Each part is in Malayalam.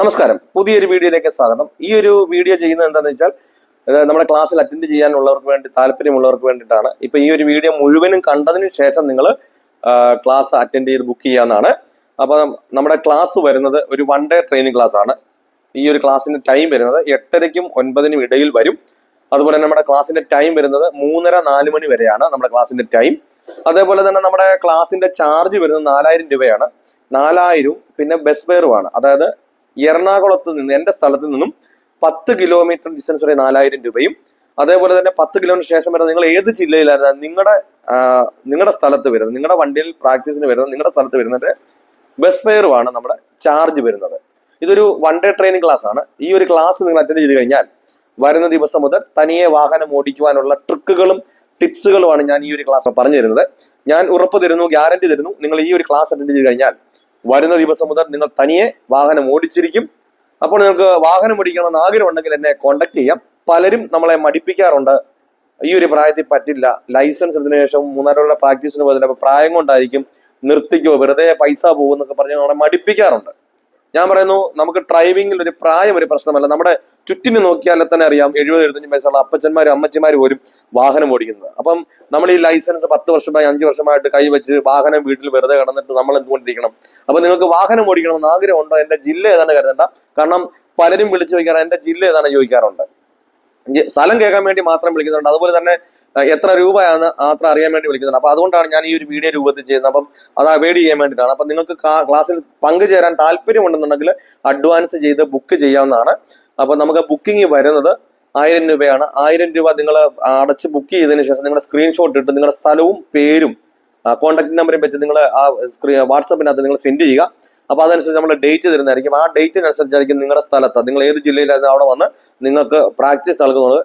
നമസ്കാരം. പുതിയൊരു വീഡിയോയിലേക്ക് സ്വാഗതം. ഈ ഒരു വീഡിയോ ചെയ്യുന്നത് എന്താണെന്ന് വെച്ചാൽ നമ്മുടെ ക്ലാസ്സിൽ അറ്റൻഡ് ചെയ്യാനുള്ളവർക്ക് വേണ്ടി താല്പര്യമുള്ളവർക്ക് വേണ്ടിയിട്ടാണ്. ഇപ്പൊ ഈ ഒരു വീഡിയോ മുഴുവനും കണ്ടതിന് ശേഷം നിങ്ങൾ ക്ലാസ് അറ്റൻഡ് ചെയ്ത് ബുക്ക് ചെയ്യാവുന്നതാണ് അപ്പൊ നമ്മുടെ ക്ലാസ് വരുന്നത് ഒരു വൺ ഡേ ട്രെയിനിങ് ക്ലാസ് ആണ്. ഈ ഒരു ക്ലാസ്സിന്റെ ടൈം വരുന്നത് എട്ടരയ്ക്കും ഒൻപതിനും ഇടയിൽ വരും. അതുപോലെ നമ്മുടെ ക്ലാസ്സിന്റെ ടൈം വരുന്നത് മൂന്നര നാല് മണി വരെയാണ് നമ്മുടെ ക്ലാസ്സിന്റെ ടൈം അതേപോലെ തന്നെ നമ്മുടെ ക്ലാസ്സിന്റെ ചാർജ് വരുന്നത് നാലായിരം രൂപയാണ്. നാലായിരവും പിന്നെ ബസ് ഫെയറുമാണ് അതായത് എറണാകുളത്ത് നിന്ന് എന്റെ സ്ഥലത്ത് നിന്നും പത്ത് കിലോമീറ്റർ ഡിസ്റ്റൻസ് വരെ നാലായിരം രൂപയും അതേപോലെ തന്നെ പത്ത് കിലോമീറ്റർ ശേഷം വരെ നിങ്ങൾ ഏത് ജില്ലയിലായിരുന്നു നിങ്ങളുടെ നിങ്ങളുടെ സ്ഥലത്ത് വരുന്നത് നിങ്ങളുടെ വണ്ടിയിൽ പ്രാക്ടീസിന് വരുന്നത് നിങ്ങളുടെ സ്ഥലത്ത് വരുന്നത് ബസ് ഫെയറുമാണ് നമ്മുടെ ചാർജ് വരുന്നത്. ഇതൊരു വൺ ഡേ ട്രെയിനിങ് ക്ലാസ് ആണ്. ഈ ഒരു ക്ലാസ് നിങ്ങൾ അറ്റൻഡ് ചെയ്ത് കഴിഞ്ഞാൽ വരുന്ന ദിവസം മുതൽ തനിയെ വാഹനം ഓടിക്കുവാനുള്ള ട്രിക്കുകളും ടിപ്സുകളുമാണ് ഞാൻ ഈ ഒരു ക്ലാസ് പറഞ്ഞു തരുന്നത് ഞാൻ ഉറപ്പ് തരുന്നു ഗ്യാരണ്ടി തരുന്നു നിങ്ങൾ ഈ ഒരു ക്ലാസ് അറ്റൻഡ് ചെയ്ത് കഴിഞ്ഞാൽ വരുന്ന ദിവസം മുതൽ നിങ്ങൾ തനിയെ വാഹനം ഓടിച്ചിരിക്കും. അപ്പോൾ നിങ്ങൾക്ക് വാഹനം ഓടിക്കണമെന്ന് ആഗ്രഹമുണ്ടെങ്കിൽ എന്നെ കോണ്ടാക്ട് ചെയ്യാം. പലരും നമ്മളെ മടിപ്പിക്കാറുണ്ട്. ഈ ഒരു പ്രായത്തിൽ പറ്റില്ല. ലൈസൻസ് എടുത്തതിനു ശേഷം മൂന്നാലുള്ള പ്രാക്ടീസിന് പോയതിന് അപ്പോൾ പ്രായം കൊണ്ടായിരിക്കും നിർത്തിക്കോ വെറുതെ പൈസ പോകുമെന്നൊക്കെ പറഞ്ഞ് നമ്മളെ മടിപ്പിക്കാറുണ്ട്. ഞാൻ പറയുന്നു നമുക്ക് ഡ്രൈവിംഗിൽ ഒരു പ്രായം ഒരു പ്രശ്നമല്ല. നമ്മുടെ ചുറ്റിന് നോക്കിയാൽ തന്നെ അറിയാം. എഴുപത് എഴുപത്തഞ്ച് വയസ്സുള്ള അപ്പച്ചന്മാരും അമ്മച്ചിമാരും പോലും വാഹനം ഓടിക്കുന്നത്. അപ്പം നമ്മൾ ഈ ലൈസൻസ് പത്ത് വർഷമായി അഞ്ച് വർഷമായിട്ട് കൈവച്ച് വാഹനം വീട്ടിൽ വെറുതെ കിടന്നിട്ട് നമ്മൾ എന്തുകൊണ്ടിരിക്കണം? അപ്പൊ നിങ്ങൾക്ക് വാഹനം ഓടിക്കണമെന്ന ആഗ്രഹം ഉണ്ടോ എന്റെ ജില്ല ഏതാണ് കരുതണ്ട. കാരണം പലരും വിളിച്ചു ചോദിക്കാറ് എന്റെ ജില്ല ഏതാണ് ചോദിക്കാറുണ്ട്. സ്ഥലം കേൾക്കാൻ വേണ്ടി മാത്രം വിളിക്കുന്നുണ്ട്. അതുപോലെ തന്നെ എത്ര രൂപയാണ് അത്ര അറിയാൻ വേണ്ടി വിളിക്കുന്നുണ്ട് അപ്പൊ അതുകൊണ്ടാണ് ഞാൻ ഈ ഒരു വീഡിയോ രൂപത്തിൽ ചെയ്യുന്നത്. അപ്പം അത് അവൈഡ് ചെയ്യാൻ വേണ്ടിയിട്ടാണ്. അപ്പൊ നിങ്ങൾക്ക് ക്ലാസ്സിൽ പങ്കുചേരാൻ താല്പര്യമുണ്ടെന്നുണ്ടെങ്കിൽ അഡ്വാൻസ് ചെയ്ത് ബുക്ക് ചെയ്യാവുന്നതാണ്. അപ്പൊ നമുക്ക് ബുക്കിംഗ് വരുന്നത് ആയിരം രൂപയാണ്. ആയിരം രൂപ നിങ്ങൾ അടച്ച് ബുക്ക് ചെയ്തതിന് ശേഷം നിങ്ങളുടെ സ്ക്രീൻഷോട്ട് ഇട്ട് നിങ്ങളുടെ സ്ഥലവും പേരും കോൺടാക്ട് നമ്പറും വെച്ച് നിങ്ങൾ ആ സ്ക്രീൻ വാട്സപ്പിനകത്ത് നിങ്ങൾ സെൻഡ് ചെയ്യുക. അപ്പൊ അതനുസരിച്ച് നമ്മൾ ഡേറ്റ് തരുന്നതായിരിക്കും. ആ ഡേറ്റിനനുസരിച്ചായിരിക്കും നിങ്ങളുടെ സ്ഥലത്ത് നിങ്ങൾ ഏത് ജില്ലയിലായിരുന്നു അവിടെ വന്ന് നിങ്ങൾക്ക് പ്രാക്ടീസ് നൽകുന്നത്.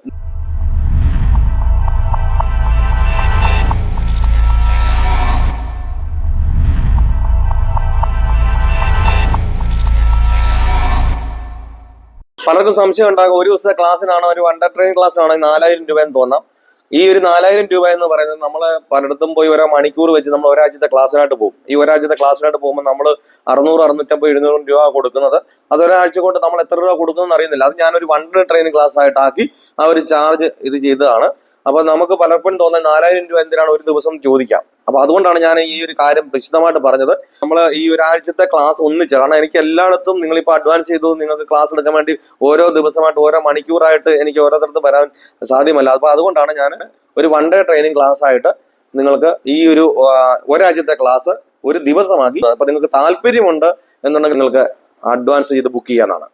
പലർക്കും സംശയം ഉണ്ടാകും. ഒരു ദിവസത്തെ ക്ലാസ്സിനാണോ ഒരു വണ്ടർ ട്രെയിൻ ക്ലാസ്സിനാണോ നാലായിരം രൂപ എന്ന് തോന്നാം. ഈ ഒരു നാലായിരം രൂപ എന്ന് പറയുന്നത് നമ്മൾ പലയിടത്തും പോയി ഓരോ മണിക്കൂർ വെച്ച് നമ്മൾ ഒരാഴ്ചത്തെ ക്ലാസ്സിനായിട്ട് പോകും. ഈ ഒരാഴ്ചത്തെ ക്ലാസ്സിനായിട്ട് പോകുമ്പോൾ നമ്മൾ അറുന്നൂറ് അറുന്നൂറ്റമ്പത് എഴുന്നൂറ് രൂപ കൊടുക്കുന്നത്. അത് ഒരാഴ്ച കൊണ്ട് നമ്മൾ എത്ര രൂപ കൊടുക്കുന്നു അറിയുന്നില്ല. അത് ഞാനൊരു വൺ ഡേ ട്രെയിൻ ക്ലാസ് ആയിട്ടാക്കി ആ ഒരു ചാർജ് ഇത് ചെയ്തതാണ്. അപ്പൊ നമുക്ക് പലപ്പോഴും തോന്നുന്നത് നാലായിരം രൂപ എന്തിനാണ് ഒരു ദിവസം ചോദിക്കാം. അപ്പൊ അതുകൊണ്ടാണ് ഞാൻ ഈ ഒരു കാര്യം വിശദമായിട്ട് പറഞ്ഞത്. നമ്മൾ ഈ ഒരാഴ്ചത്തെ ക്ലാസ് ഒന്നിച്ച് കാരണം എനിക്ക് എല്ലായിടത്തും നിങ്ങളിപ്പോൾ അഡ്വാൻസ് ചെയ്തു നിങ്ങൾക്ക് ക്ലാസ് എടുക്കാൻ വേണ്ടി ഓരോ ദിവസമായിട്ട് ഓരോ മണിക്കൂറായിട്ട് എനിക്ക് ഓരോരുത്തർക്ക് വരാൻ സാധ്യമല്ല. അപ്പൊ അതുകൊണ്ടാണ് ഞാൻ ഒരു വൺ ഡേ ട്രെയിനിങ് ക്ലാസ് ആയിട്ട് നിങ്ങൾക്ക് ഈ ഒരു ഒരാഴ്ചത്തെ ക്ലാസ് ഒരു ദിവസമാക്കി. അപ്പൊ നിങ്ങൾക്ക് താല്പര്യമുണ്ട് എന്നുണ്ടെങ്കിൽ നിങ്ങൾക്ക് അഡ്വാൻസ് ചെയ്ത് ബുക്ക് ചെയ്യാനാണ്